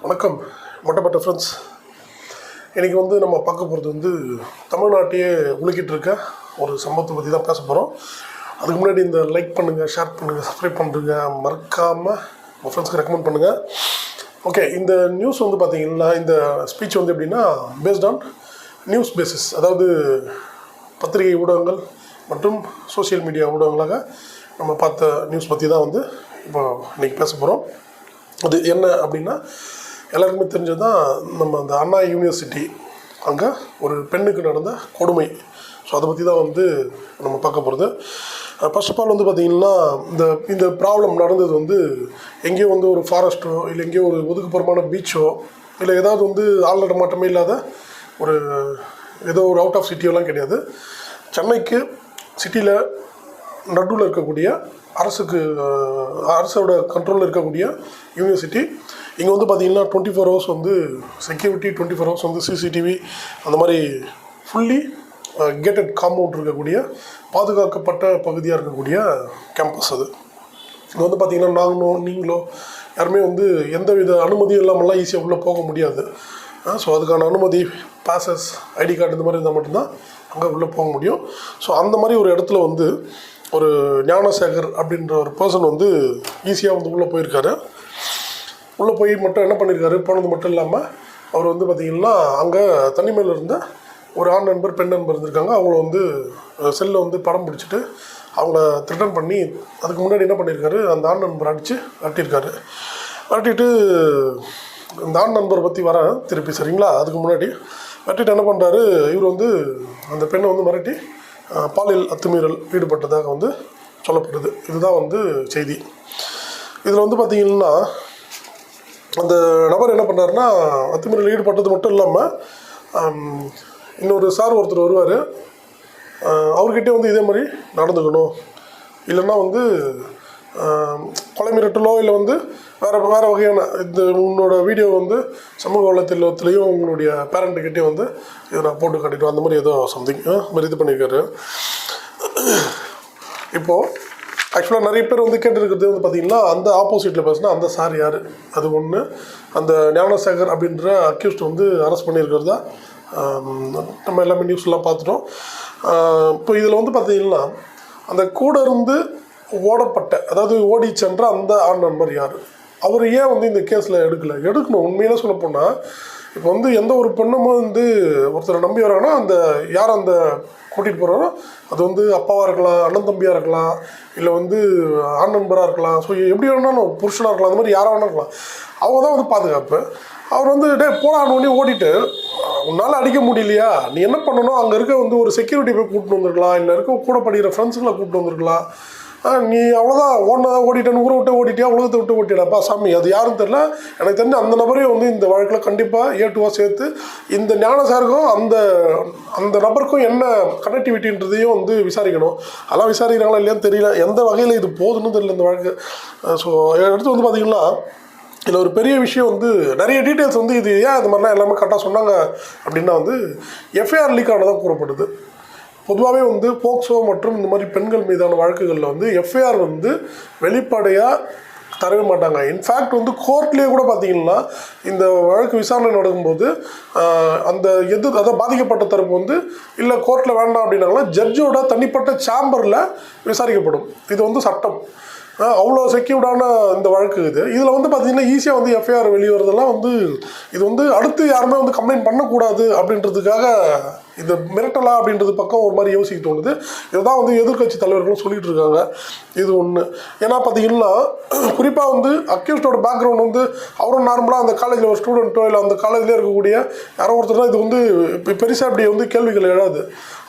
வணக்கம் மொட்டைப்பட்ட ஃப்ரெண்ட்ஸ் இன்றைக்கி வந்து நம்ம பார்க்க போகிறது வந்து தமிழ்நாட்டையே உலுக்கிட்டு இருக்க ஒரு சம்பவத்தை பற்றி தான் பேச போகிறோம் அதுக்கு முன்னாடி இந்த லைக் பண்ணுங்கள் ஷேர் பண்ணுங்கள் சப்ஸ்கிரைப் பண்ணுறங்க மறக்காமல் உங்கள் ஃப்ரெண்ட்ஸ்க்கு ரெக்கமெண்ட் பண்ணுங்கள் ஓகே இந்த நியூஸ் வந்து பார்த்திங்கன்னா இந்த ஸ்பீச் வந்து எப்படின்னா பேஸ்ட் ஆன் நியூஸ் பேசிஸ் அதாவது பத்திரிகை ஊடகங்கள் மற்றும் சோஷியல் மீடியா ஊடகங்களாக நம்ம பார்த்த நியூஸ் பற்றி தான் வந்து இப்போ இன்றைக்கி பேச போகிறோம் அது என்ன அப்படின்னா எல்லாருக்குமே தெரிஞ்சது தான் நம்ம அந்த அண்ணா யூனிவர்சிட்டி அங்கே ஒரு பெண்ணுக்கு நடந்த கொடுமை. ஸோ அதை பற்றி தான் வந்து நம்ம பார்க்க போகிறது ஃபர்ஸ்ட் ஆஃப் ஆல் வந்து பார்த்திங்கன்னா இந்த இந்த ப்ராப்ளம் நடந்தது வந்து எங்கேயோ வந்து ஒரு ஃபாரஸ்ட்டோ இல்லை எங்கேயோ ஒரு ஒதுக்குப்புறமான பீச்சோ இல்லை ஏதாவது வந்து ஆள் நடமாட்டமே இல்லாத ஒரு ஏதோ ஒரு அவுட் ஆஃப் சிட்டியெல்லாம் கிடையாது. சென்னைக்கு சிட்டியில் நடுவில் இருக்கக்கூடிய அரசுக்கு அரசோட கண்ட்ரோலில் இருக்கக்கூடிய யூனிவர்சிட்டி இங்கே வந்து பார்த்தீங்கன்னா டுவெண்ட்டி ஃபோர் ஹவர்ஸ் வந்து செக்யூரிட்டி டுவெண்ட்டி ஃபோர் ஹவர்ஸ் வந்து சிசிடிவி அந்த மாதிரி ஃபுல்லி கேட்டட் காம்பவுண்ட் இருக்கக்கூடிய பாதுகாக்கப்பட்ட பகுதியாக இருக்கக்கூடிய கேம்பஸ் அது. இங்கே வந்து பார்த்தீங்கன்னா நாங்களோ நீங்களோ யாருமே வந்து எந்த வித அனுமதியும் இல்லாமல்லாம் ஈஸியாக உள்ளே போக முடியாது. ஸோ அதுக்கான அனுமதி பாசஸ் ஐடி கார்டு இந்த மாதிரி இருந்தால் மட்டும்தான் அங்கே உள்ளே போக முடியும். ஸோ அந்த மாதிரி ஒரு இடத்துல வந்து ஒரு ஞானசேகர் அப்படின்ற ஒரு பர்சன் வந்து ஈஸியாக வந்து உள்ளே போயிருக்காரு. உள்ளே போய் மட்டும் என்ன பண்ணியிருக்காரு போனது மட்டும் இல்லாமல் அவர் வந்து பார்த்திங்கன்னா அங்கே தனிமையில் இருந்த ஒரு ஆண் நண்பர் பெண் நண்பர் இருந்திருக்காங்க. அவங்கள வந்து செல்லில் வந்து படம் பிடிச்சிட்டு அவங்கள திருடன் பண்ணி அதுக்கு முன்னாடி என்ன பண்ணியிருக்காரு அந்த ஆண் நண்பர் அடித்து விரட்டியிருக்காரு விரட்டிட்டு இந்த ஆண் நண்பரை பற்றி வரேன் திருப்பி சரிங்களா? அதுக்கு முன்னாடி விரட்டிட்டு என்ன பண்ணுறாரு இவர் வந்து அந்த பெண்ணை வந்து மிரட்டி பாலியல் அத்துமீறல் ஈடுபட்டதாக வந்து சொல்லப்படுது. இதுதான் வந்து செய்தி. இதில் வந்து பார்த்திங்கன்னா அந்த நபர் என்ன பண்ணாருன்னா அத்துமீறல் ஈடுபட்டது மட்டும் இல்லாமல் இன்னொரு சார் ஒருத்தர் வருவார். அவர்கிட்டே வந்து இதே மாதிரி நடந்துக்கணும். இல்லைன்னா வந்து கொலை மிரட்டலோ இல்லை வந்து வேறு வேறு வகையான இந்த உன்னோட வீடியோ வந்து சமூக வலைத்தளத்துலேயும் உங்களுடைய பேரண்ட்டுக்கிட்டே வந்து இதை நான் போட்டு காட்டிட்டோம். அந்த மாதிரி ஏதோ சம்திங் மாதிரி இது பண்ணியிருக்காரு. இப்போது ஆக்சுவலாக நிறைய பேர் வந்து கேட்டிருக்கிறது வந்து பார்த்தீங்கன்னா அந்த ஆப்போசிட்டில் பேசுனா அந்த சார் யார்? அது ஒன்று அந்த ஞானசேகர் அப்படின்ற அக்யூஸ்ட் வந்து அரெஸ்ட் பண்ணியிருக்கிறதா? நம்ம எல்லாமே நியூஸ்லாம் பார்த்துட்டோம். இப்போ இதில் வந்து பார்த்தீங்கன்னா அந்த கூட இருந்து ஓடப்பட்ட அதாவது ஓடி சென்ற அந்த ஆண் நண்பர் யார்? அவர் ஏன் வந்து இந்த கேஸில் எடுக்கலை? எடுக்கணும். உண்மையில சொல்ல போனால் இப்போ வந்து எந்த ஒரு பெண்ணும் வந்து ஒருத்தரை நம்பி வராங்கன்னா அந்த யார் அந்த கூட்டிகிட்டு போகிறாரோ அது வந்து அப்பாவாக இருக்கலாம் அண்ணன் தம்பியாக இருக்கலாம் இல்லை வந்து ஆண் நண்பராக இருக்கலாம். ஸோ எப்படி வேணாலும் புருஷனாக இருக்கலாம் அந்த மாதிரி யாராக வேணாலும் இருக்கலாம். அவங்க தான் வந்து பாதுகாப்பு. அவர் வந்து டே போடான்னு ஓடிட்டு உன்னால் அடிக்க முடியலையா? நீ என்ன பண்ணணும்? அங்கே இருக்க வந்து ஒரு செக்யூரிட்டி போய் கூப்பிட்டு வந்திருக்கலாம். இல்லை இருக்க கூட படிக்கிற ஃப்ரெண்ட்ஸுங்களை கூப்பிட்டு வந்திருக்கலாம். நீ அவ்வளோதான் ஓடினா ஓடிட்டேன்னு ஊரை விட்டு ஓடிட்டியா உலகத்தை விட்டு ஓட்டிடாப்பா சாமி அது யாரும் தெரில எனக்கு தெரிஞ்ச அந்த நபரே வந்து இந்த வழக்கில் கண்டிப்பாக ஏட்டுவாக சேர்த்து இந்த ஞானசாருக்கும் அந்த அந்த நபருக்கும் என்ன கனெக்டிவிட்டின்றதையும் வந்து விசாரிக்கணும். அதெல்லாம் விசாரிக்கிறாங்களா இல்லையான்னு தெரியல. எந்த வகையில் இது போதுன்னு தெரியல இந்த வழக்கு. ஸோ அடுத்து வந்து பார்த்திங்கன்னா இதில் ஒரு பெரிய விஷயம் வந்து நிறைய டீட்டெயில்ஸ் வந்து இது ஏன் இது மாதிரிலாம் எல்லாமே கரெக்டாக சொன்னாங்க அப்படின்னா வந்து எஃப்ஐஆர் லீக் ஆனதாக கூறப்படுது. பொதுவாகவே வந்து போக்சோ மற்றும் இந்த மாதிரி பெண்கள் மீதான வழக்குகளில் வந்து எஃப்ஐஆர் வந்து வெளிப்படையாக தரவே மாட்டாங்க. இன்ஃபேக்ட் வந்து கோர்ட்லேயே கூட பார்த்தீங்கன்னா இந்த வழக்கு விசாரணை நடக்கும்போது அந்த எது அதாவது பாதிக்கப்பட்ட தரப்பு வந்து இல்லை கோர்ட்டில் வேண்டாம் அப்படின்னாங்கன்னா ஜட்ஜோட தனிப்பட்ட சாம்பரில் விசாரிக்கப்படும். இது வந்து சட்டம். அவ்வளோ செக்யூர்டான இந்த வழக்கு இது. இதில் வந்து பார்த்தீங்கன்னா ஈஸியாக வந்து எஃப்ஐஆர் வெளிவரதெல்லாம் வந்து இது வந்து அடுத்து யாருமே வந்து கம்ப்ளைண்ட் பண்ணக்கூடாது அப்படின்றதுக்காக இந்த மிரட்டலா அப்படின்றது பக்கம் ஒரு மாதிரி யோசிக்க தோணுது. இதுதான் வந்து எதிர்க்கட்சி தலைவர்களும் சொல்லிட்டு இருக்காங்க. இது ஒன்று ஏன்னா பார்த்தீங்கன்னா குறிப்பாக வந்து அக்யூஸ்டோட பேக்ரவுண்ட் வந்து அவரும் நார்மலாக அந்த காலேஜில் ஒரு ஸ்டூடெண்ட்டோ இல்லை அந்த காலேஜ்லேயே இருக்கக்கூடிய யாரோ ஒருத்தர் தான் இது வந்து இப்போ பெருசாக இப்படி வந்து கேள்விகள் எழாது.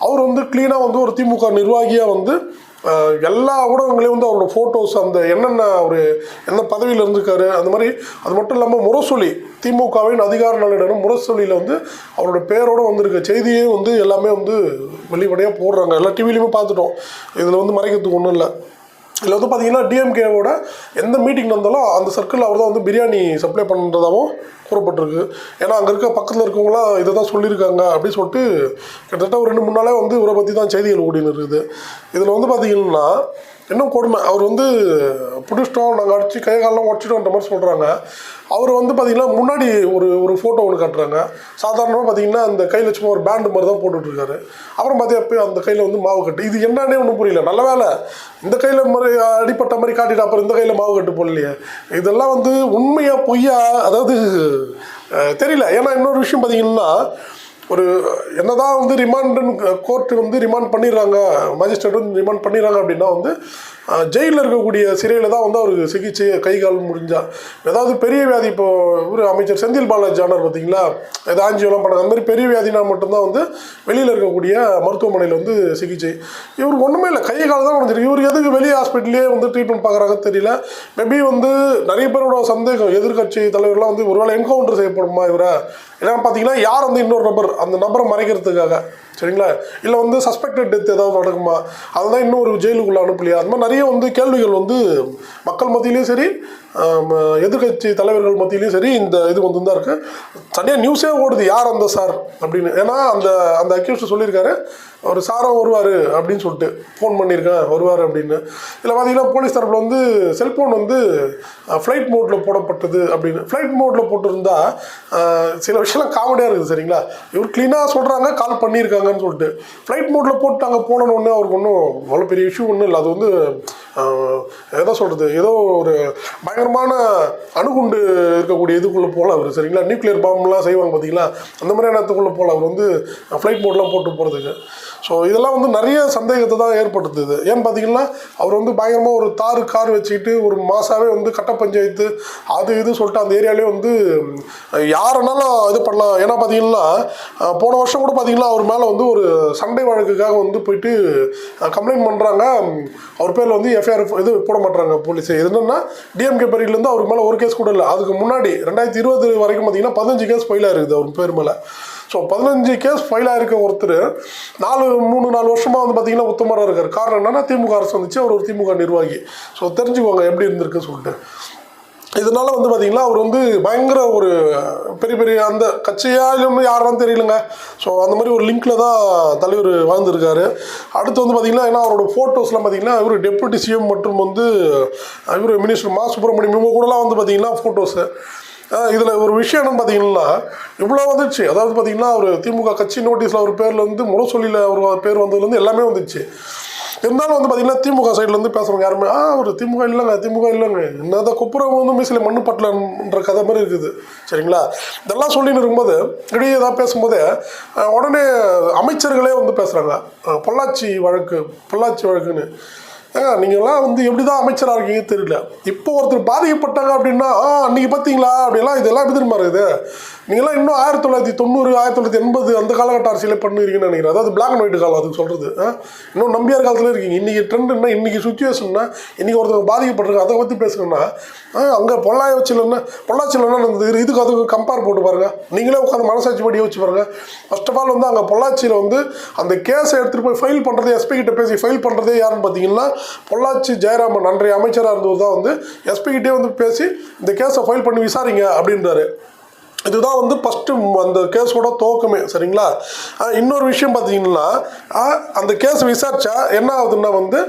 அவர் வந்து க்ளீனாக வந்து ஒரு திமுக நிர்வாகியாக வந்து எல்லா ஊடகங்களையும் வந்து அவரோட ஃபோட்டோஸ் அந்த என்னென்ன ஒரு என்ன பதவியில் இருந்திருக்காரு அந்த மாதிரி அது மட்டும் இல்லாமல் முரசொலி திமுகவின் அதிகார நலனிடம் முரசொலியில் வந்து அவரோட பேரோடு வந்திருக்க செய்தியே வந்து எல்லாமே வந்து வெளிப்படையாக போடுறாங்க. எல்லா டிவிலையுமே பார்த்துட்டோம். இதில் வந்து மறைக்கிறதுக்கு ஒன்றும் இல்லை. இதில் வந்து பார்த்தீங்கன்னா டிஎம்கேவோட எந்த மீட்டிங் நடந்தாலும் அந்த சர்க்கிளில் அவர் தான் வந்து பிரியாணி சப்ளை பண்ணுறதாகவும் கூறப்பட்டிருக்கு. ஏன்னா அங்கே இருக்க பக்கத்தில் இருக்கவங்களாம் இதை தான் சொல்லியிருக்காங்க அப்படின்னு சொல்லிட்டு கிட்டத்தட்ட ஒரு ரெண்டு மூணு நாளே வந்து இவரை பற்றி தான் செய்திகள் ஓடின்னு இருக்குது. இதில் வந்து பார்த்திங்கன்னா இன்னும் கொடுமை. அவர் வந்து பிடிச்சிட்டோம் நாங்கள் அடித்து கை காலெலாம் உடச்சிட்டோன்ற மாதிரி சொல்கிறாங்க அவர் வந்து பார்த்திங்கன்னா முன்னாடி ஒரு ஒரு ஃபோட்டோ ஒன்று காட்டுறாங்க. சாதாரணமாக பார்த்தீங்கன்னா அந்த கையில் சும்மா ஒரு பேண்டு மாதிரி தான் போட்டுட்ருக்காரு. அப்புறம் பார்த்தா எப்பயும் அந்த கையில் வந்து மாவு கட்டு. இது என்னன்னே ஒன்றும் புரியல. நல்ல வேலை. இந்த கையில் மாதிரி அடிப்பட்ட மாதிரி காட்டிட்டு அப்புறம் இந்த கையில் மாவு கட்டு போடலையே. இதெல்லாம் வந்து உண்மையாக பொய்யா? அதாவது தெரியல. ஏன்னா இன்னொரு விஷயம் பார்த்தீங்கன்னா ஒரு என்னதான் வந்து ரிமாண்டுன்னு கோர்ட்டு வந்து ரிமாண்ட் பண்ணிடுறாங்க மேஜிஸ்ட்ரேட் வந்து ரிமாண்ட் பண்ணிடுறாங்க அப்படின்னா வந்து ஜெயிலில் இருக்கக்கூடிய சிறையில் தான் வந்து அவருக்கு சிகிச்சை கை கால் முடிஞ்சா. ஏதாவது பெரிய வியாதி இப்போ இவர் அமைச்சர் செந்தில் பாலாஜி ஆனார் பார்த்தீங்களா ஏதாவது ஆஞ்சியோலாம் பண்ணாங்க. அந்த மாதிரி பெரிய வியாதினா மட்டும்தான் வந்து வெளியில் இருக்கக்கூடிய மருத்துவமனையில் வந்து சிகிச்சை. இவருக்கு ஒன்றுமே இல்லை. கை கால் தான் முடிஞ்சிருக்கு. இவர் எதுக்கு வெளியே ஹாஸ்பிட்டலே வந்து ட்ரீட்மெண்ட் பார்க்குறாங்க தெரியல. மேபி வந்து நிறைய பேரோட சந்தேகம் எதிர்க்கட்சி தலைவர்லாம் வந்து ஒருவேளை என்கவுண்டர் செய்யப்படுமா இவரை? ஏன்னா பார்த்தீங்கன்னா யார் வந்து இன்னொரு நபர்? அந்த நபரை மறைக்கிறதுக்காக. சரிங்களா? இல்லை வந்து சஸ்பெக்டட் டெத் ஏதாவது நடக்குமா? அதுதான் இன்னும் ஒரு ஜெயிலுக்குள்ளே அனுப்பலையா? அந்த மாதிரி நிறைய வந்து கேள்விகள் வந்து மக்கள் மத்தியிலையும் சரி எதிர்கட்சி எதிர்க்கட்சி தலைவர்கள் மத்தியிலையும் சரி இந்த இது வந்து தான் இருக்குது தனியாக நியூஸே ஓடுது யார் அந்த சார் அப்படின்னு. ஏன்னா அந்த அந்த அக்யூஸ்ட் சொல்லியிருக்காரு அவர் சாரம் வருவார் அப்படின்னு சொல்லிட்டு ஃபோன் பண்ணியிருக்கேன் வருவார் அப்படின்னு. இதில் பார்த்தீங்கன்னா போலீஸ் தரப்பில் வந்து செல்ஃபோன் வந்து ஃப்ளைட் மோட்டில் போடப்பட்டது அப்படின்னு. ஃப்ளைட் மோட்டில் போட்டிருந்தா சில விஷயம்லாம் காமெடியாக இருக்குது சரிங்களா? இவர் க்ளீனாக சொல்கிறாங்க கால் பண்ணியிருக்காங்கன்னு சொல்லிட்டு. ஃப்ளைட் மோட்டில் போட்டு அங்கே போனோன்னு அவருக்கு ஒன்றும் அவ்வளோ பெரிய இஷ்யூ ஒன்றும் இல்லை. அது வந்து என்ன சொல்கிறது ஏதோ ஒரு பயங்கரமான அணுகுண்டு இருக்கக்கூடிய இதுக்குள்ளே போகல அவர் சரிங்களா? நியூக்ளியர் பாம்லாம் செய்வாங்க பார்த்தீங்களா அந்த மாதிரியான இடத்துக்குள்ளே போகல அவர் வந்து ஃப்ளைட் மோட்லாம் போட்டு போகிறதுக்கு ஸோ இதெல்லாம் வந்து நிறைய சந்தேகத்தை தான் ஏற்படுத்துது. ஏன்னு பார்த்தீங்கன்னா அவர் வந்து பயங்கரமாக ஒரு தார் கார் வச்சுக்கிட்டு ஒரு மாசாவே வந்து கட்ட பஞ்சாயத்து அது இது சொல்லிட்டு அந்த ஏரியாலே வந்து அஹ், யாருனாலும் இது பண்ணலாம். ஏன்னா பார்த்தீங்கன்னா போன வருஷம் கூட பார்த்தீங்கன்னா அவர் மேலே வந்து ஒரு சண்டை வழக்குக்காக வந்து போயிட்டு கம்ப்ளைண்ட் பண்ணுறாங்க அவர் பேரில் வந்து எஃப்ஐஆர் இது போட மாட்டாங்க போலீஸ். என்னன்னா டிஎம்கே பரியிலேருந்து அவருக்கு மேலே ஒரு கேஸ் கூட இல்லை. அதுக்கு முன்னாடி ரெண்டாயிரத்தி இருபது வரைக்கும் பார்த்தீங்கன்னா பதினஞ்சு கேஸ் ஃபைலாக இருக்குது அவர் பேர் மேலே. ஸோ பதினஞ்சு கேஸ் ஃபைலாக இருக்க ஒருத்தர் நாலு மூணு நாலு வருஷமாக வந்து பார்த்தீங்கன்னா உத்தமராக இருக்கார். காரணம் என்னன்னா திமுக அரசு வந்துச்சு. அவர் ஒரு திமுக நிர்வாகி. ஸோ தெரிஞ்சுக்கோங்க எப்படி இருந்திருக்கு சொல்லிட்டு. இதனால வந்து பார்த்தீங்கன்னா அவர் வந்து பயங்கர ஒரு பெரிய பெரிய அந்த கட்சியா இல்லைன்னு யாரும் தெரியலங்க. ஸோ அந்த மாதிரி ஒரு லிங்க்கில் தான் தலைவர் வாழ்ந்துருக்காரு. அடுத்து வந்து பார்த்திங்கன்னா ஏன்னா அவரோட ஃபோட்டோஸ்லாம் பார்த்தீங்கன்னா இவர் டெப்யூட்டி சிஎம் மற்றும் வந்து இவர் மினிஸ்டர் மா சுப்பிரமணியம் இவங்க கூடலாம் வந்து பார்த்தீங்கன்னா ஃபோட்டோஸு இதில் ஒரு விஷயம் என்னன்னு பார்த்தீங்கன்னா இவ்வளோ வந்துச்சு. அதாவது பார்த்தீங்கன்னா அவர் திமுக கட்சி நோட்டீஸில் அவர் பேரில் வந்து முரசொலியில் அவர் பேர் வந்ததுலேருந்து எல்லாமே வந்துச்சு. இருந்தாலும் வந்து பார்த்தீங்கன்னா திமுக சைட்லேருந்து பேசுகிறவங்க யாருமே ஆ ஒரு திமுக இல்லைங்க திமுக இல்லைங்க. என்னதான் குப்புறம் வந்து மீசில மண்ணு பட்டலன்ற கதை மாதிரி இருக்குது. சரிங்களா? இதெல்லாம் சொல்லின்னு இருக்கும்போது இடையே ஏதாவது பேசும்போது உடனே அமைச்சர்களே வந்து பேசுகிறாங்க பொள்ளாச்சி வழக்கு பொள்ளாச்சி வழக்குன்னு. ஏங்க நீங்கள்லாம் வந்து எப்படி தான் அமைச்சராக இருக்கீங்க தெரியல. இப்போ ஒருத்தர் பாதிக்கப்பட்டாங்க அப்படின்னா ஆ அன்றைக்கி பார்த்தீங்களா அப்படிலாம் இதெல்லாம் எப்படி திரும்ப இருக்குது? நீங்களாம் இன்னும் ஆயிரத்தி தொள்ளாயிரத்தி தொண்ணூறு ஆயிரத்தி தொள்ளாயிரத்தி எண்பது அந்த காலகட்ட அரசியலே பண்ணுறீங்கன்னு நினைக்கிறேன். அதாவது பிளாக் அண்ட் ஒயிட் காலம் அதுக்கு சொல்கிறது இன்னும் நம்பியார் காலத்தில் இருக்கீங்க. இன்றைக்கி ட்ரெண்டுன்னா இன்றைக்கி சுச்சுவேஷன்னா இன்றைக்கி ஒருத்தவங்க பாதிக்கப்பட்டிருக்காங்க. அதை பற்றி பேசுங்கன்னா அங்கே பொள்ளாச்சியில் என்ன? பொள்ளாச்சியில் என்ன இதுக்கு அதுக்கு கம்பேர் போட்டு பாருங்கள் நீங்களே உட்காந்து மனசாட்சி படி யோசிச்சு பாருங்கள் ஃபர்ஸ்ட் ஆஃப் ஆல் வந்து அங்கே பொள்ளாச்சியில் வந்து அந்த கேஸை எடுத்துகிட்டு போய் ஃபைல் பண்ணுறதே எஸ்பி கிட்ட பேசி ஃபைல் பண்ணுறதே யாருன்னு பார்த்தீங்கன்னா பொள்ளாச்சி ஜெயராமன் அன்றைய அமைச்சராக இருந்தவர் தான் வந்து எஸ்பிகிட்டே வந்து பேசி இந்த கேஸை ஃபைல் பண்ணி விசாரிங்க அப்படின்றாரு. இதுதான் வந்து ஃபஸ்ட்டு அந்த கேஸோட துவக்கமே சரிங்களா? இன்னொரு விஷயம் பார்த்தீங்கன்னா அந்த கேஸ் விசாரித்தா என்ன ஆகுதுன்னா வந்து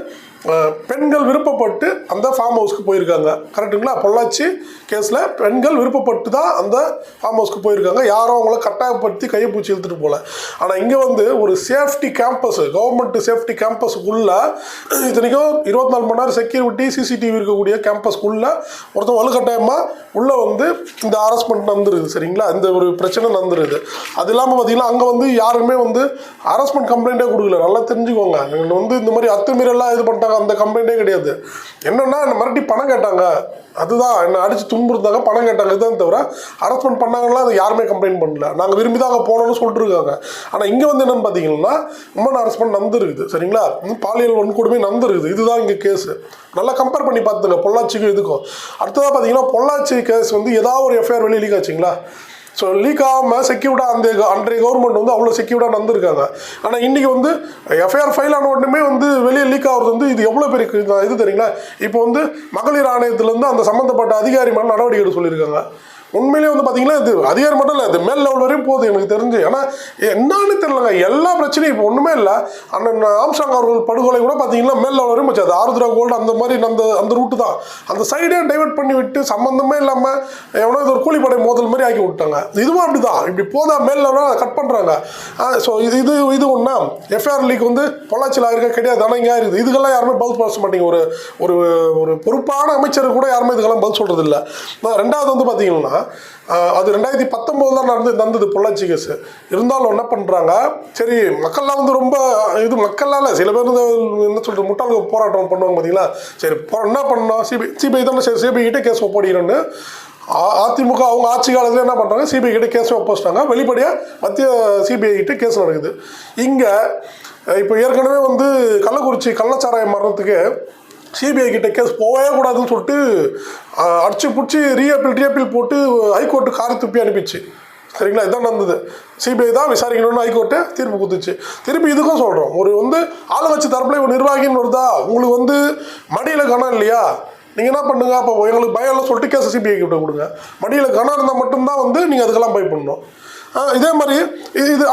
பெண்கள் விருப்பப்பட்டு அந்த ஃபார்ம் ஹவுஸ்க்கு போயிருக்காங்க. கரெக்டுங்களா பொள்ளாச்சி கேஸில் பெண்கள் விருப்பப்பட்டு தான் அந்த ஃபார்ம் ஹவுஸ்க்கு போயிருக்காங்க. யாரும் அவங்கள கட்டாயப்படுத்தி கையை பூச்சி இழுத்துட்டு போகல. ஆனால் இங்கே வந்து ஒரு சேஃப்டி கேம்பஸ் கவர்மெண்ட் சேஃப்டி கேம்பஸுக்குள்ளே இத்தனைக்கும் இருபத்தி நாலு மணி நேரம் செக்யூரிட்டி சிசிடிவி இருக்கக்கூடிய கேம்பஸ்க்குள்ளே ஒருத்தன் வலுக்கட்டாயமாக உள்ளே வந்து இந்த ஹராஸ்மெண்ட் நடந்துருது சரிங்களா? இந்த ஒரு பிரச்சனை நடந்துருது. அது இல்லாமல் பார்த்தீங்கன்னா அங்கே வந்து யாருமே வந்து ஹராஸ்மெண்ட் கம்ப்ளைண்ட்டே கொடுக்கல. நல்லா தெரிஞ்சுக்கோங்க. எங்களை வந்து இந்த மாதிரி அத்துமீறெல்லாம் இது பண்ணிட்டாங்க. அந்த கம்ப்ளைண்ட்டே கிடையாது. என்னன்னா என்ன மிரட்டி பணம் கேட்டாங்க. அதுதான் என்னை அடித்து துன்புறுத்தாங்க பணம் கேட்டாங்க இதுதான் தவிர ஹராஸ்மெண்ட் பண்ணாங்கன்னா அது யாருமே கம்ப்ளைண்ட் பண்ணல. நாங்கள் விரும்பி தான் அங்கே போனோம்னு சொல்லிட்டுருக்காங்க. ஆனால் இங்கே வந்து என்னென்னு பார்த்தீங்கன்னா உமன் ஹராஸ்மெண்ட் நடந்துருக்குது சரிங்களா? பாலியல் வன்கொடுமை நடந்துருக்குது இதுதான் இங்கே கேஸு நல்லா கம்பேர் பண்ணி பார்த்துங்க பொள்ளாச்சிக்கும் இதுக்கும். அடுத்ததாக பார்த்தீங்கன்னா பொள்ளாச்சி கேஸ் வந்து ஏதாவது ஒரு எஃப்ஐஆர் வெளியே ஆச்சுங்களா? ஸோ லீக் ஆகாமல் செக்யூர்டாக அந்த அன்றைய கவர்மெண்ட் வந்து அவ்வளோ செக்யூர்டாக நடந்திருக்காங்க. ஆனால் இன்றைக்கி வந்து எஃப்ஐஆர் ஃபைல் ஆன உடனே வந்து வெளியே லீக் ஆகிறது வந்து இது எவ்வளோ பெரிய இது தெரியுங்களா? இப்போ வந்து மகளிர் ஆணையத்திலேருந்து அந்த சம்மந்தப்பட்ட அதிகாரி மேலே நடவடிக்கை எடுக்க சொல்லியிருக்காங்க. உண்மையிலேயே வந்து பார்த்தீங்கன்னா இது அதிகாரம் மட்டும் இல்லை இது மேல் லெவல் வரையும் போகுது எனக்கு தெரிஞ்சு. ஏன்னா என்னன்னு தெரியலங்க. எல்லா பிரச்சனையும் இப்போ ஒன்றுமே இல்லை. அண்ணன் ஆம்சாங் அவர்கள் படுகொலை கூட பார்த்தீங்கன்னா மேல் லெவல் வரையும் போச்சு. அது ஆருத்ரா கோல்டு அந்த மாதிரி அந்த அந்த ரூட்டு தான். அந்த சைடே டைவர்ட் பண்ணி விட்டு சம்மந்தமே இல்லாமல் எவனோ இது ஒரு கூலிப்படை மோதல் மாதிரி ஆக்கி விட்டாங்க. இதுவும் அப்படி தான் இப்படி போதா மேல் லெவலாக கட் பண்ணுறாங்க ஸோ இது இது இது ஒன்றா எஃப்ஆர் லீக் வந்து பொள்ளாச்சியில் ஆயிருக்க கிடையாது. ஆனால் இங்கே இருக்குது இதுக்கெல்லாம் யாருமே பதில் பேச மாட்டீங்க. ஒரு ஒரு ஒரு பொறுப்பான அமைச்சர் கூட யாருமே இதுக்கெல்லாம் பதில் சொல்கிறது இல்லை ரெண்டாவது வந்து பார்த்தீங்கன்னா அது ரெண்டாயிரத்தி பத்தொம்போது தான் நடந்து நடந்தது பொள்ளாச்சி கேஸ் இருந்தாலும் என்ன பண்ணுறாங்க சரி மக்கள்லாம் வந்து ரொம்ப இது மக்கள்லாம் இல்லை சில பேர் வந்து என்ன சொல்கிறது முட்டாளுக்கு போராட்டம் பண்ணுவாங்க பார்த்தீங்களா சரி போ- என்ன பண்ணோம் சிபிஐ சிபிஐ தானே சரி சிபிஐ கிட்டே கேஸ் ஒப்படைக்கணும்னு. அ- அதிமுக அவங்க ஆட்சி காலத்தில் என்ன பண்ணுறாங்க சிபிஐ கிட்ட கேஸ் ஒப்படைச்சிட்டாங்க. வெளிப்படையாக மத்திய சிபிஐ கிட்ட கேஸ் நடக்குது. இங்கே இப்போ ஏற்கனவே வந்து கள்ளக்குறிச்சி கள்ளச்சாராயம் மரணத்துக்கு சிபிஐ கிட்ட கேஸ் போகவே கூடாதுன்னு சொல்லிட்டு அடிச்சு பிடிச்சி ரீஅப்பீல் ரீஅப்பீல் போட்டு ஹைகோர்ட்டு காரை துப்பி அனுப்பிச்சு. சரிங்களா? இதான் நடந்தது. சிபிஐ தான் விசாரிக்கணும்னு ஹைகோர்ட்டு தீர்ப்பு கொடுத்துச்சு. திருப்பி இதுக்கும் சொல்கிறோம் ஒரு வந்து ஆளுங்கட்சி தரப்புல ஒரு நிர்வாகின்னு வருதா? உங்களுக்கு வந்து மடியில் கணம் இல்லையா? நீங்கள் என்ன பண்ணுங்கள் அப்போ எங்களுக்கு பயம் இல்லை சொல்லிட்டு கேஸ் சிபிஐ கிட்ட கொடுங்க. மடியில் கணம் இருந்தால் மட்டும்தான் வந்து நீங்கள் அதுக்கெல்லாம் பை பண்ணணும் இதே மாதிரி இது இது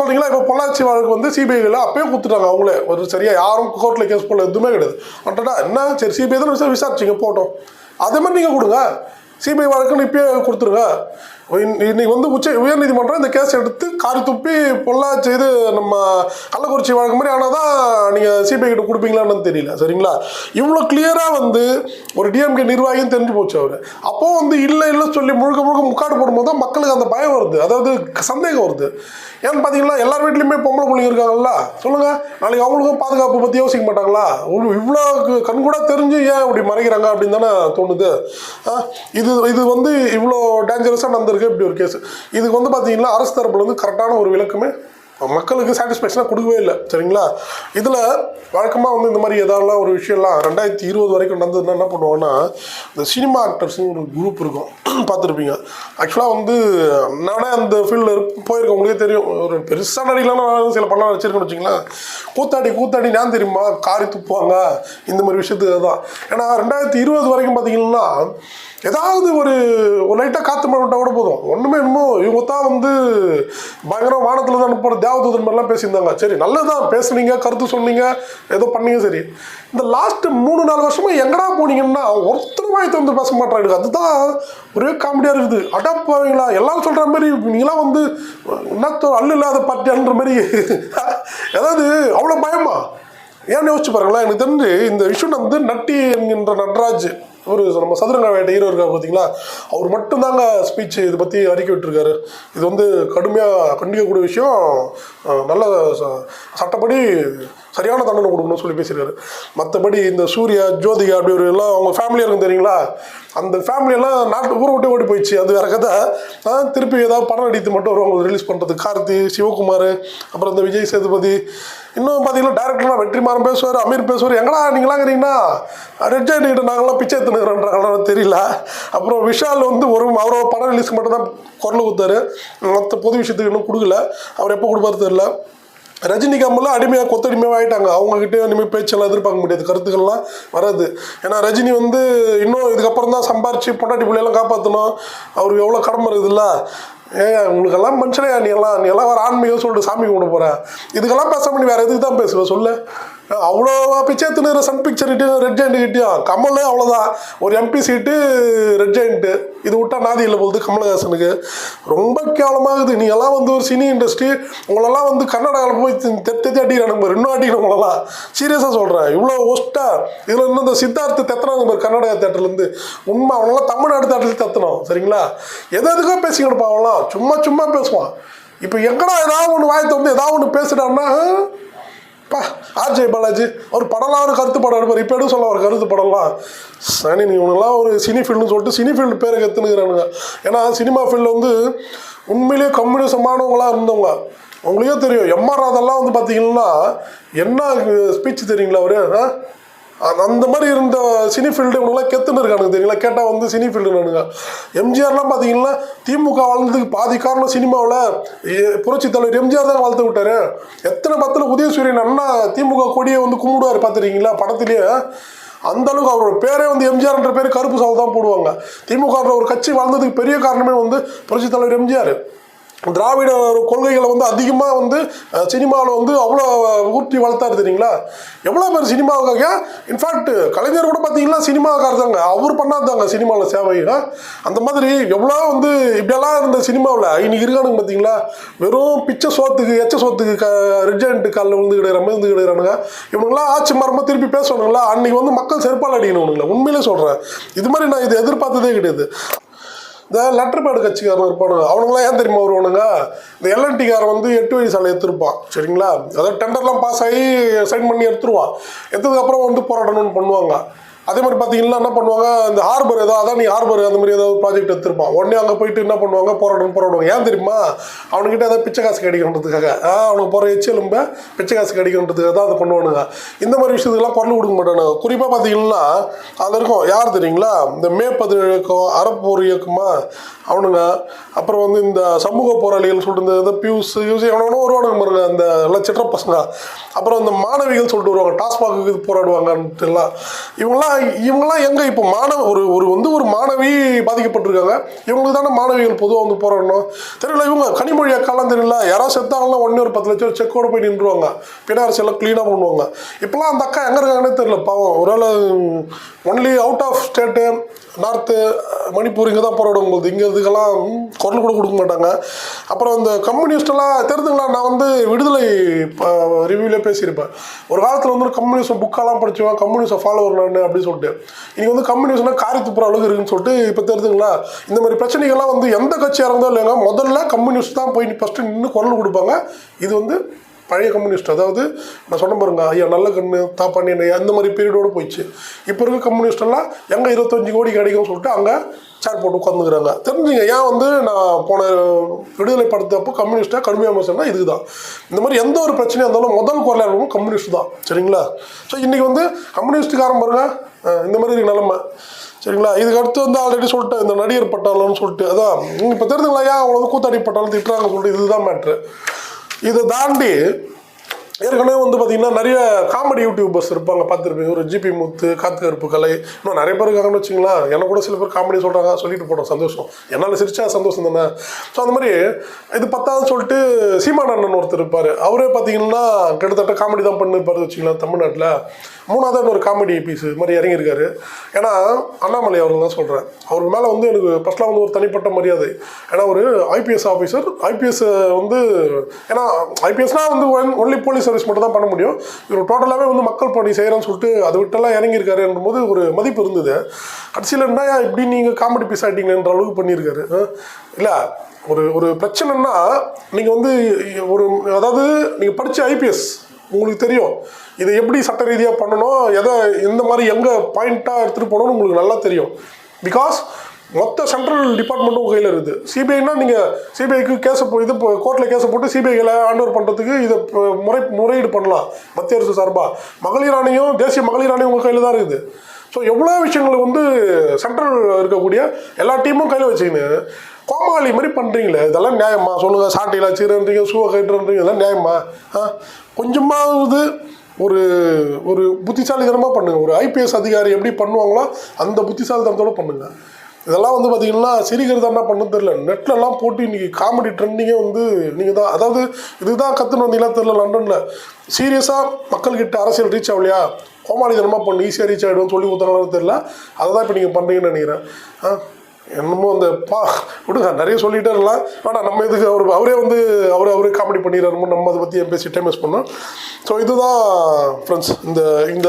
சொல்றீங்களா? ஒன்று இப்போ பொள்ளாச்சி வழக்கு வந்து சிபிஐயில் அப்பயே கொடுத்துட்டாங்க அவங்களே. ஒரு சரியாக யாரும் கோர்ட்டில் கேஸ் போடல எதுவுமே கிடையாது. அட்டடா என்ன? சரி சிபிஐ தான் விசாரிச்சிங்க போட்டோம். அதே மாதிரி நீங்கள் கொடுங்க. சிபிஐ வழக்குன்னு இப்பயே கொடுத்துருங்க. இன்னைக்கு வந்து உச்ச உயர்நீதிமன்றம் இந்த கேஸ் எடுத்து காரி துப்பி பொல்லா செய்து நம்ம கள்ளக்குறிச்சி வழக்கு மாதிரி ஆனால் தான் நீங்கள் சிபிஐ கிட்ட கொடுப்பீங்களான்னு தெரியல சரிங்களா? இவ்வளோ கிளியராக வந்து ஒரு டிஎம்கே நிர்வாகியும் தெரிஞ்சு போச்சு அவர். அப்போ வந்து இல்லை இல்லை சொல்லி முழுக்க முழுக்க முக்காடு போடும்போது தான் மக்களுக்கு அந்த பயம் வருது. அதாவது சந்தேகம் வருது. ஏன்னு பார்த்தீங்கன்னா எல்லார் வீட்லேயுமே பொம்பளை பிள்ளைங்க இருக்காங்கல்ல? சொல்லுங்க. நாளைக்கு அவங்களுக்கும் பாதுகாப்பு பற்றி யோசிக்க மாட்டாங்களா? இவ்வளோ கண்கூட தெரிஞ்சு ஏன் இப்படி மறைக்கிறாங்க அப்படின்னு தானே தோணுது. ஆ, இது இது வந்து இவ்வளோ டேஞ்சரஸாக நடந்திருக்கு. இப்படி ஒரு கேஸ் இதுக்கு வந்து பார்த்தீங்கன்னா அரசு தரப்புல வந்து கரெக்டான ஒரு விளக்கமே மக்களுக்கு சாட்டிஸ்ஃபேக்ஷனாக கொடுக்கவே இல்லை. சரிங்களா? இதில் வழக்கமாக வந்து இந்த மாதிரி ஏதாவதுலாம் ஒரு விஷயம்லாம் ரெண்டாயிரத்தி இருபது வரைக்கும் நடந்ததுன்னா என்ன பண்ணுவாங்கன்னா இந்த சினிமா ஆக்டர்ஸ்னு ஒரு குரூப் இருக்கும். பார்த்துருப்பீங்க. ஆக்சுவலாக வந்து நானே அந்த ஃபீல்டில் போயிருக்கேன் உங்களுக்கே தெரியும். ஒரு பெருசாக நடிகலாம் சில படம் வச்சிருக்கேன்னு வச்சிங்களேன் கூத்தாடி கூத்தாடி நான் தெரியுமா? காரி துப்புவாங்க. இந்த மாதிரி விஷயத்துக்கு தான் ஏன்னா ரெண்டாயிரத்தி இருபது வரைக்கும் பார்த்தீங்கன்னா ஏதாவது ஒரு ஒரு லைட்டாக காற்று மழை விட்டால் கூட போதும். ஒன்றுமே என்னமோ இவங்க தான் வந்து பயங்கர வானத்தில் தான் அனுப்புற தேவதூதன் மாதிரிலாம் பேசியிருந்தாங்க. சரி நல்லதுதான். பேசுனீங்க கருத்து சொன்னீங்க ஏதோ பண்ணீங்க சரி. இந்த லாஸ்ட்டு மூணு நாலு வருஷமாக எங்கடா போனீங்கன்னா ஒருத்தர் வாய் வந்து பேச மாட்டாங்க. அதுதான் ஒரே காமெடியாக இருக்குது. அடப்பாவீங்களா எல்லாரும் சொல்கிற மாதிரி நீங்களாம் வந்து என்னத்தோ அல்லு இல்லாத பார்ட்டியான்ற மாதிரி. அதாவது அவ்வளோ பயமா? ஏன்னு யோசிச்சு பாருங்களேன். எனக்கு தெரிஞ்சு இந்த விஷயம் வந்து நட்டி என்கின்ற நட்ராஜ் இவர் நம்ம சதுரங்க வேட்டை ஹீரோ இருக்கார் பார்த்தீங்களா அவர் மட்டும்தாங்க ஸ்பீச் இதை பற்றி அறிக்கை விட்டுருக்காரு. இது வந்து கடுமையாக கண்டிக்கக்கூடிய விஷயம். நல்ல ச- சட்டப்படி சரியான தண்டனை கொடுக்கணும்னு சொல்லி பேசியிருக்காரு. மற்றபடி இந்த சூர்யா ஜோதிகா அப்படி ஒரு எல்லாம் அவங்க ஃபேமிலியாக இருக்கும் தெரியுங்களா? அந்த ஃபேமிலியெல்லாம் நாட்டு ஊரை விட்டு ஓடி போயிடுச்சு. அது வேற கதை. திருப்பி ஏதாவது படம் அடித்து மட்டும் வருவாங்க ரிலீஸ் பண்ணுறது கார்த்தி சிவகுமார் அப்புறம் இந்த விஜய் சேதுபதி. இன்னும் பார்த்தீங்கன்னா டேரக்டர்லாம் வெற்றிமாறன் பேசுவார் அமீர் பேசுவார். எங்கடா நீங்களாங்கிறீங்கன்னா ரெட் ஜெயின் கிட்ட நாங்களாம் பிச்சை எடுத்துனுக்குறோன்றாங்களா தெரியல. அப்புறம் விஷால் வந்து ஒரு அவரோட படம் ரிலீஸ்க்கு மட்டும் தான் குரல் கொடுத்தாரு. மற்ற பொது விஷயத்துக்கு இன்னும் கொடுக்கல. அவர் எப்போ கொடுப்பாரு தெரியல. ரஜினிகாமெல்லாம் அடிமையாக கொத்தடிமையாக ஆகிட்டாங்க அவங்ககிட்ட இனிமேல் பேச்செல்லாம் எதிர்பார்க்க முடியாது. கருத்துக்கள்லாம் வராது. ஏன்னா ரஜினி வந்து இன்னும் இதுக்கப்புறம் தான் சம்பாரிச்சு பொண்டாட்டி பிள்ளையெல்லாம் காப்பாற்றணும் அவருக்கு எவ்வளோ கடமை இருக்குதுல்ல? ஏன் உங்களுக்கெல்லாம் மனுஷனையா நீ எல்லாம் நீ எல்லாம் ஒரு ஆன்மீகம் சொல்லிட்டு சாமி கும்பிட போகிற இதுக்கெல்லாம் பேச முடியும் வேறு எதுக்கு தான் பேசுவேன் சொல்லு. அவ்வளோ பிச்சை தின்னு சன் பிக்சர் கிட்டே ரெட் ஜெயிண்ட் கிட்டேயும் கமல் அவ்வளோதான். ஒரு எம்பி சீட்டு ரெட் ஜெயிண்ட்டு இது விட்டா நாதி இல்லை போகுது கமலஹாசனுக்கு. ரொம்ப கேவலமாகுது நீ எல்லாம் வந்து ஒரு சினி இண்டஸ்ட்ரி உங்களெல்லாம் வந்து கர்நாடகாவில் போய் தெத்தி அடிக்கிறானுங்க பாரு. இன்னும் அடிக்கணும் உங்களெல்லாம். சீரியஸாக சொல்கிறேன் இவ்வளோ ஒஸ்ட்டாக இதில் இன்னும் இந்த சித்தார்த்த தெத்துனாங்க பாரு கர்நாடகா தேட்டர்லேருந்து உண்மை அவனெல்லாம் தமிழ்நாடு தேட்டரில் தெத்தணும். சரிங்களா? எது எதுக்கோ பேசிக்கிடுப்பான் அவன்லாம் சும்மா சும்மா பேசுவான். இப்போ எங்கடா ஏதாவது ஒன்று வாயத்தை வந்து ஏதாவது ஒன்று பேசுகிறான்னா பா ஆர்ஜே பாலாஜி ஒரு படம்லாம் ஒரு கருத்து படம் எடுப்பார். இப்போ எதுவும் சொல்ல ஒரு கருத்து படம்லாம்? சனி நீ இவனுங்களாம் ஒரு சினி ஃபீல்டுன்னு சொல்லிட்டு சினி ஃபீல்டு பேரை கற்றுனுங்கிறானுங்க ஏன்னா சினிமா ஃபீல்டில் வந்து உண்மையிலேயே கம்யூனிசமானவங்களாக இருந்தவங்க. உங்களுக்கே தெரியும். எம்ஆர் ராதெல்லாம் வந்து பார்த்தீங்கன்னா என்ன ஸ்பீச் தெரியுங்களா அவரு? அந்த- மாதிரி இருந்த சினி ஃபீல்டு இவங்களாம் கெத்துன்னு இருக்கானுங்க தெரியல கேட்டால் வந்து சினி ஃபீல்டுனானுங்க எம்ஜிஆர்லாம் பார்த்தீங்கன்னா திமுக வளர்ந்ததுக்கு பாதி காரணம் சினிமாவில் புரட்சி தலைவர் எம்ஜிஆர் தான் வளர்த்து விட்டாரு. எத்தனை பத்தில் உதயசூரியன் அண்ணா திமுக கொடியை வந்து கும்பிடுவார் பார்த்துருக்கீங்களா படத்துலேயே அந்த அளவுக்கு அவரோட பேரே வந்து எம்ஜிஆர்ன்ற பேர் கருப்பு சாவு தான் போடுவாங்க. திமுகன்ற ஒரு கட்சி வளர்ந்ததுக்கு பெரிய காரணமே வந்து புரட்சி தலைவர் எம்ஜிஆர். திராவிட கொள்கைகளை வந்து அதிகமாக வந்து சினிமாவில் வந்து அவ்வளோ ஊட்டி வளர்த்தாரு தெரியுங்களா? எவ்வளோ பேர் சினிமாவுக்காக இன்ஃபேக்ட் கலைஞர் கூட பார்த்தீங்கன்னா சினிமாக்காரர் தாங்க. அவர் பண்ணாதாங்க சினிமாவில் சேவை. அந்த மாதிரி எவ்வளோ வந்து இப்படியெல்லாம் இருந்த சினிமாவில் இன்னைக்கு இருக்கானுங்க பார்த்தீங்களா? வெறும் பிச்சை சோத்துக்கு எச்ச சோத்துக்கு க ரிஜென்ட் காலில் விழுந்து கிடைக்கிற மாதிரி இருந்து கிடைக்கிறானுங்க. இவனுங்களாம் ஆட்சி மரமாக திருப்பி பேசணுங்களா அன்னைக்கு வந்து மக்கள் செருப்பால் அடிக்கணுங்களா உண்மையிலே சொல்கிறேன் இது மாதிரி நான் இது எதிர்பார்த்ததே கிடையாது. இந்த லெட்டர் பேடு கட்சிக்காரன் இருப்பானுங்க அவனுங்களாம் ஏன் தெரியுமா வருவானுங்க? இந்த எல்என்டிக்காரன் வந்து எட்டு வழி சாலை எடுத்துருப்பான் சரிங்களா? அதாவது டெண்டர்லாம் பாஸ் ஆகி சைன் பண்ணி எடுத்துருவான். எடுத்ததுக்கப்புறம் வந்து போராடணும்னு பண்ணுவாங்க. அதே மாதிரி பார்த்தீங்கன்னா என்ன பண்ணுவாங்க? இந்த ஹார்பர் ஏதோ அதான் நீ ஹார்பர் அந்த மாதிரி ஏதாவது ப்ராஜெக்ட் எடுத்திருப்பான். உடனே அங்கே போயிட்டு என்ன பண்ணுவாங்க? போராடணும் போராடுவாங்க. ஏன் தெரியுமா? அவனுக்கிட்ட ஏதாவது பிச்சை காசு கிடைக்கணுன்றதுக்காக. அவனுக்கு போகிற எச்சலும்ப பிச்சை காசு கிடைக்கணுன்றதுக்காக தான் அதை பண்ணுவானுங்க. இந்த மாதிரி விஷயத்துக்கெல்லாம் குரல் கொடுக்க மாட்டானுங்க. குறிப்பாக பார்த்தீங்கன்னா அதில் இருக்கும். யார் தெரியுங்களா? இந்த மே பதினேழு இயக்கம் அறப்போர் இயக்கமா? அவனுங்க. அப்புறம் வந்து இந்த சமூக போராளிகள் சொல்லிட்டு இந்த பியூஸ் யூஸ் எவனோ வருவானுங்க பாருங்க. அந்த எல்லாம் சிற்ற பசங்க. அப்புறம் இந்த மாணவிகள் சொல்லிட்டு வருவாங்க. டாஸ்மாக்கு போராடுவாங்கன்ட்டுலாம். போராடுவாங்கன்ட்டு எல்லாம் இவங்கெல்லாம் எங்கே இப்போ மாணவ ஒரு ஒரு வந்து ஒரு மாணவி பாதிக்கப்பட்டிருக்காங்க. இவங்களுக்கு தானே மாணவிகள் பொதுவாக வந்து போராடணும். தெரியல இவங்க கனிமொழி அக்காலாம் தெரியல. யாராவது செத்தாங்கன்னா ஒன்று ஒரு பத்து லட்சம் செக்கோட போய் நின்றுவாங்க. பின்னாடி எல்லாம் க்ளீனாக பண்ணுவாங்க. இப்போலாம் அந்த அக்கா எங்கே இருக்காங்கன்னே தெரியல பாவம். ஒருவேளை only out of state north Manipur இங்கே தான் போராடும் போது இங்கே இதுக்கெல்லாம் குரல் கூட கொடுக்க மாட்டாங்க. அப்புறம் இந்த கம்யூனிஸ்டெல்லாம் தெரிஞ்சுங்களா? நான் வந்து விடுதலை ரிவ்யூவில் பேசியிருப்பேன். ஒரு காலத்தில் வந்து கம்யூனிஸ்ட் புக்கெல்லாம் படிச்சுவேன் கம்யூனிஸ்ட் ஃபாலோவர் நான் அப்படின்னு சொல்லிட்டு. இன்றைக்கி வந்து கம்யூனிஸ்ட்னா காரி துப்புற அளவுக்கு இருக்குன்னு சொல்லிட்டு இப்போ தெரிஞ்சுங்களா? இந்த மாதிரி பிரச்சனைகள்லாம் வந்து எந்த கட்சியாக இருந்தாலும் இல்லைங்க முதல்ல கம்யூனிஸ்ட் தான் போய் ஃபஸ்ட்டு நின்று குரல் கொடுப்பாங்க. இது வந்து பழைய கம்யூனிஸ்ட் அதாவது நான் சொன்ன பாருங்க ஐயா நல்ல கண்ணு தாப்பாண்டி ஐயா அந்த மாதிரி பீரியடோடு போயிடுச்சு. இப்போ இருக்க கம்யூனிஸ்டெல்லாம் எங்கே இருபத்தஞ்சு கோடி கிடைக்கும்னு சொல்லிட்டு அங்கே சேட் போட்டு உட்காந்துக்கிறாங்க தெரிஞ்சுங்க ஏன் வந்து நான் போன விடுதலை படுத்தப்போ கம்யூனிஸ்ட்டாக கடுமையாக விமர்சனம்னா இதுதான். இந்த மாதிரி எந்த ஒரு பிரச்சனையாக இருந்தாலும் முதல் குரலாக இருக்கும் கம்யூனிஸ்ட் தான். சரிங்களா? ஸோ இன்றைக்கி வந்து கம்யூனிஸ்ட்டுக்காரன் பாருங்க இந்த மாதிரி இருக்கு நிலமை. சரிங்களா? இதுக்கு அடுத்து வந்து ஆல்ரெடி சொல்லிட்டு இந்த நடிகர் பட்டாளம்னு சொல்லிட்டு. அதான் இப்போ தெரிஞ்சுங்களா ஏன் அவ்வளோ வந்து கூத்தாடி பட்டாளம் திட்டுறாங்க சொல்லிட்டு இதுதான் மேட்ரு இது தாண்டி ஏற்கனவே வந்து பார்த்தீங்கன்னா நிறைய காமெடி யூடியூபர்ஸ் இருப்பாங்க பார்த்துருப்பீங்க. ஒரு ஜிபி முத்து காத்து கருப்பு கலை இன்னும் நிறைய பேர் இருக்காங்கன்னு வச்சுங்களேன். எனக்கு கூட சில பேர் காமெடி சொல்கிறாங்க சொல்லிட்டு போட்டோம் சந்தோஷம். என்னால் சிரிச்சா சந்தோஷம் தானே? ஸோ அந்த மாதிரி இது பத்தாவது சொல்லிட்டு சீமான் அண்ணன் ஒருத்தர் இருப்பார். அவரே பார்த்தீங்கன்னா கிட்டத்தட்ட காமெடி தான் பண்ணிருப்பாரு வச்சுக்கலாம் தமிழ்நாட்டில். மூணாவது ஒரு காமெடி பீஸ் இது மாதிரி இறங்கியிருக்காரு. ஏன்னா அண்ணாமலை அவர்கள் தான் சொல்கிறேன் அவர் மேலே வந்து எனக்கு ஃபஸ்ட்லாம் வந்து ஒரு தனிப்பட்ட மரியாதை. ஏன்னா ஒரு ஐபிஎஸ் ஆஃபீஸர் ஐபிஎஸ் வந்து ஏன்னா ஐபிஎஸ்னால் வந்து ஒன்லி போலீஸ் சர்வீஸ் மட்டும் தான் பண்ண முடியும். இவர் டோட்டலாகவே வந்து மக்கள் பணி செய்கிறேன்னு சொல்லிட்டு அதை விட்டெல்லாம் இறங்கியிருக்காருன்னும் போது ஒரு மதிப்பு இருந்தது. கடைசியில் என்ன இப்படி நீங்கள் காமெடி பீஸ் ஆகிட்டீங்கன்ற அளவுக்கு பண்ணியிருக்காரு. இல்லை ஒரு ஒரு பிரச்சனைன்னா நீங்கள் வந்து ஒரு அதாவது நீங்கள் படித்த ஐபிஎஸ் உங்களுக்கு தெரியும். இதை எப்படி சட்ட ரீதியாக பண்ணணும் எதை எந்த மாதிரி எங்கே பாயிண்ட்டாக எடுத்துகிட்டு போகணும்னு உங்களுக்கு நல்லா தெரியும். பிகாஸ் மொத்த சென்ட்ரல் டிபார்ட்மெண்ட்டும் உங்கள் கையில் இருக்குது. சிபிஐனா நீங்கள் சிபிஐக்கு கேஸை போ இது கோர்ட்டில் கேஸை போட்டு சிபிஐயில் ஹேண்ட் ஓவர் பண்ணுறதுக்கு இதை முறை முறையீடு பண்ணலாம் மத்திய அரசு சார்பாக மகளிர் ஆணையம் தேசிய மகளிர் ஆணையம் உங்கள் கையில் தான் இருக்குது. ஸோ எவ்வளோ விஷயங்களை வந்து சென்ட்ரல் இருக்கக்கூடிய எல்லா டீமும் கையில் வச்சுக்கின்னு கோமாளி மாதிரி பண்ணுறீங்களே இதெல்லாம் நியாயமா? சொல்லுங்கள் சாட்டையில் வச்சுக்கிறன்றீங்க சூவை கட்டுறன்றீங்க இதெல்லாம் நியாயமா? ஆ? கொஞ்சமாவது ஒரு ஒரு புத்திசாலித்தனமாக பண்ணுங்கள் ஒரு ஐபிஎஸ் அதிகாரி எப்படி பண்ணுவாங்களோ அந்த புத்திசாலித்தனத்தோடு பண்ணுங்கள் இதெல்லாம் வந்து பார்த்தீங்கன்னா சிரிக்கிறது என்ன பண்ணுன்னு தெரியல. நெட்லலாம் போட்டு இன்றைக்கி காமெடி ட்ரெண்டிங்கே வந்து நீங்கள் தான் அதாவது இதுதான் கற்றுன்னு வந்தீங்கன்னா தெரியல லண்டனில். சீரியஸாக மக்கள்கிட்ட அரசியல் ரீச் ஆகலையா? கோமாளித்தனமாக பண்ணு ஈஸியாக ரீச் ஆகிடும் சொல்லி ஊற்றுறாங்கன்னு தெரியல. அதை தான் இப்போ நீங்கள் பண்ணுறீங்கன்னு நினைக்கிறேன். ஆ என்னமோ அந்த பா விடுங்க நிறைய சொல்லிட்டே இருக்கலாம். ஆனால் நம்ம இதுக்கு அவர் அவரே வந்து அவர் அவரே காமெடி பண்ணிடுறாருமோ நம்ம அதை பற்றி பேசி டைம் வேஸ்ட் பண்ணோம். ஸோ இதுதான் ஃப்ரெண்ட்ஸ் இந்த இந்த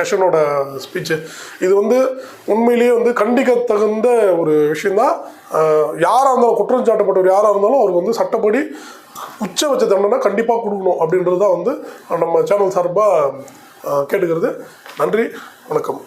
செஷனோட ஸ்பீச்சு இது வந்து உண்மையிலேயே வந்து கண்டிக்க தகுந்த ஒரு விஷயந்தான் யாராக இருந்தாலும் குற்றம் சாட்டப்பட்டவர் யாராக இருந்தாலும் அவருக்கு வந்து சட்டப்படி உச்சபட்ச தண்டனை கண்டிப்பாக கொடுக்கணும் அப்படின்றது தான் வந்து நம்ம சேனல் சார்பாக கேட்டுக்கிறது. நன்றி வணக்கம்.